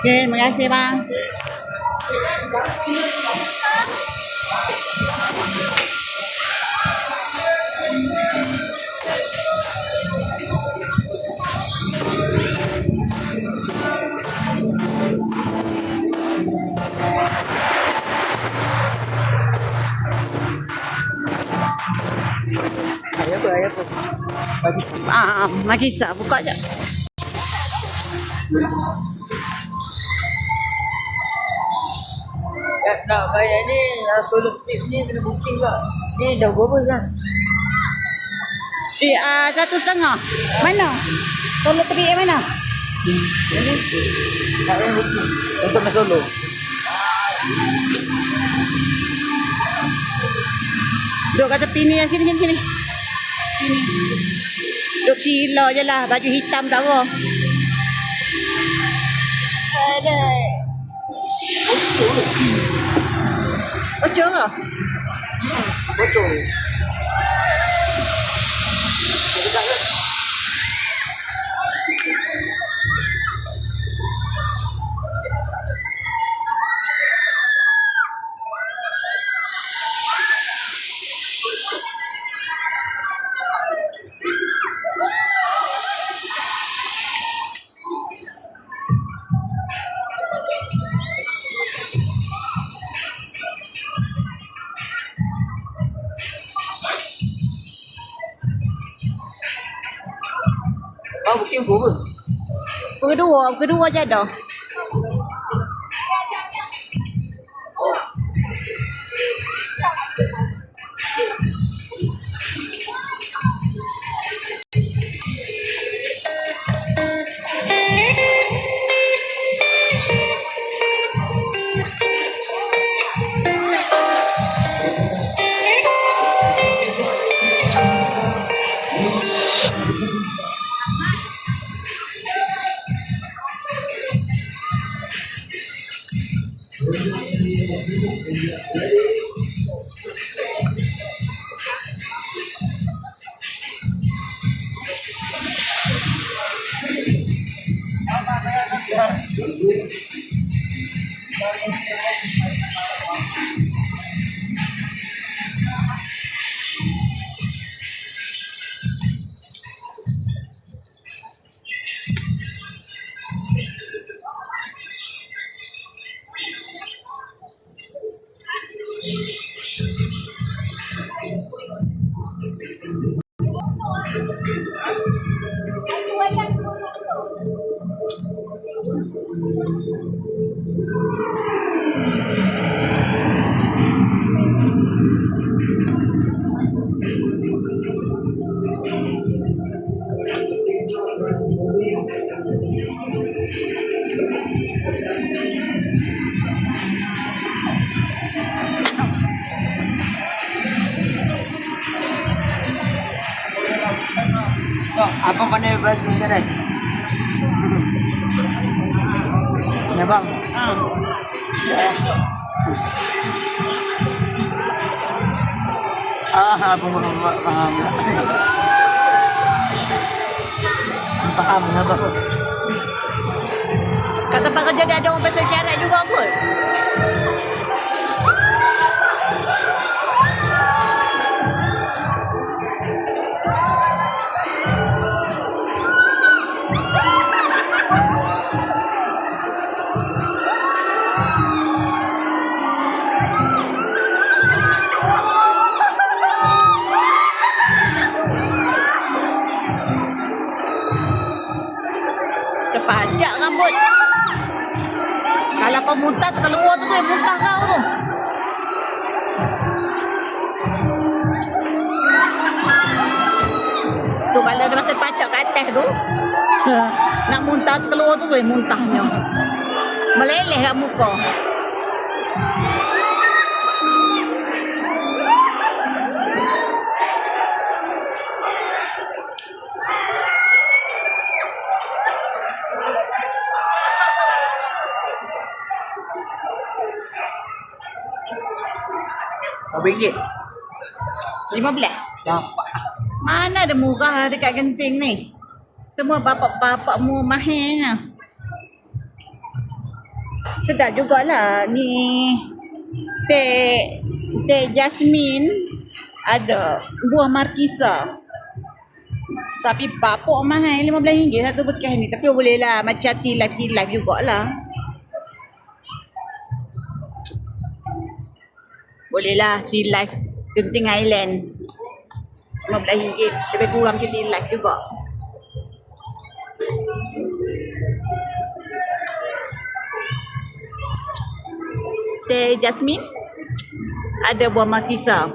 Okay, terima kasih bang. Apa? Bagi Ah, sah buka je. Eh, nak bayar ni uh, solo trip ni kena booking lah. Ni dah berapa kan? Eh, ah, satu setengah. Mana? Tolong tepi yang mana? Ini tak payah booking. Untuk main solo. Duduk kat tepi ni, sini, sini, sini. Sini. Duduk sila je lah, baju hitam tak apa. Ada. Bocor ke? Bocor. Kedua, kedua je dah. So, apa panay brush mo siya, Rex? Ya bang. Ah, abang belum paham. Paham lah bang. Kat tempat kerja dia ada orang pasal syarat juga kot. Kau muntah terkeluar tu yang muntah kau tu. Tu kalau ada masa pacak kat atas tu. Nak muntah terkeluar tu yang muntahnya. Meleleh kat muka. Ringgit? Lima belas. Dapat. Mana ada murah dekat genting ni? Semua bapak-bapakmu mahirnya. Sedap jugalah ni teh teh jasmine ada buah markisa. Tapi bapak mahal RM15 satu bekas ni. Tapi boleh lah macam tea life tea life jugalah. Boleh lah tea life Genting Island. RM15 lebih kurang macam tea life juga. Teh jasmine ada buah markisa.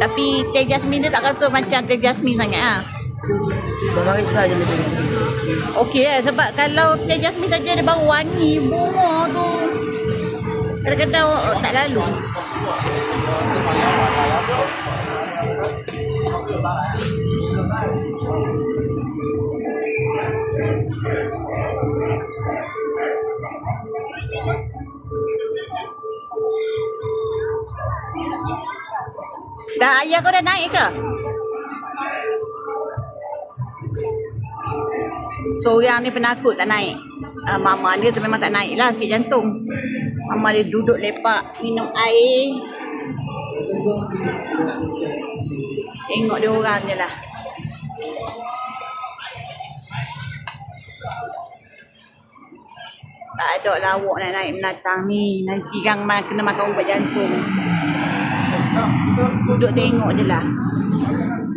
Tapi teh jasmine dia tak rasa macam teh jasmine sangat ah. Bang risau je lebih kecil. Okey lah sebab kalau teh jasmine saja dia baru wangi bunga tu. Kadang-kadang oh, tak lalu. Dah ayah kau dah naik ke? Seorang ni penakut tak naik. Uh, mama dia tu memang tak naik lah sakit jantung. Mama dia duduk lepak minum air. Tengok dia orang je lah. Tak ada lah awak nak naik menatang ni. Nanti kan kena makan ubat jantung. Duduk tengok je lah.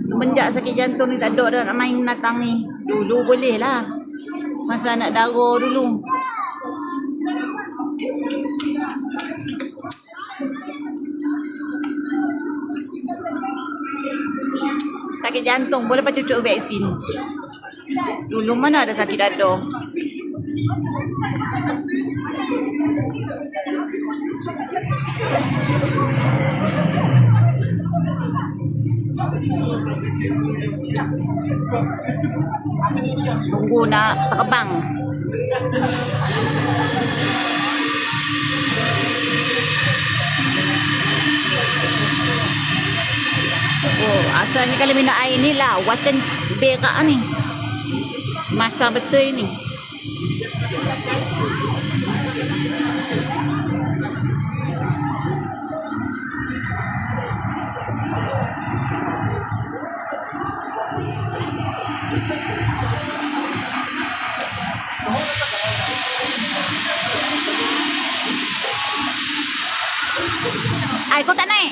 Semenjak sakit jantung ni tak ada dah nak main menatang ni. Dulu boleh lah. Masa anak darah dulu. Sakit jantung boleh pakai cucuk vaksin. Dulu mana ada sakit dada. Tunggu nak terbang. Oh, asalnya kalau minum air ni lawas dan berak ni. Masa betul ni. Air kau tak naik?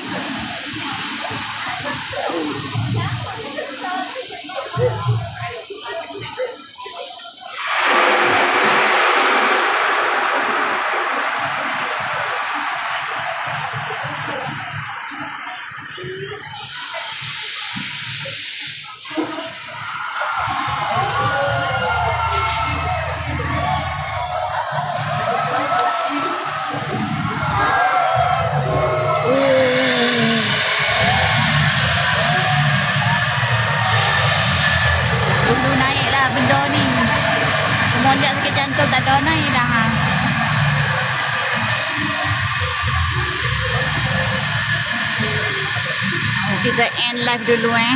Dulu Semenjak sakit jantung tak ada naik dah. Ha. Kita end live dulu eh.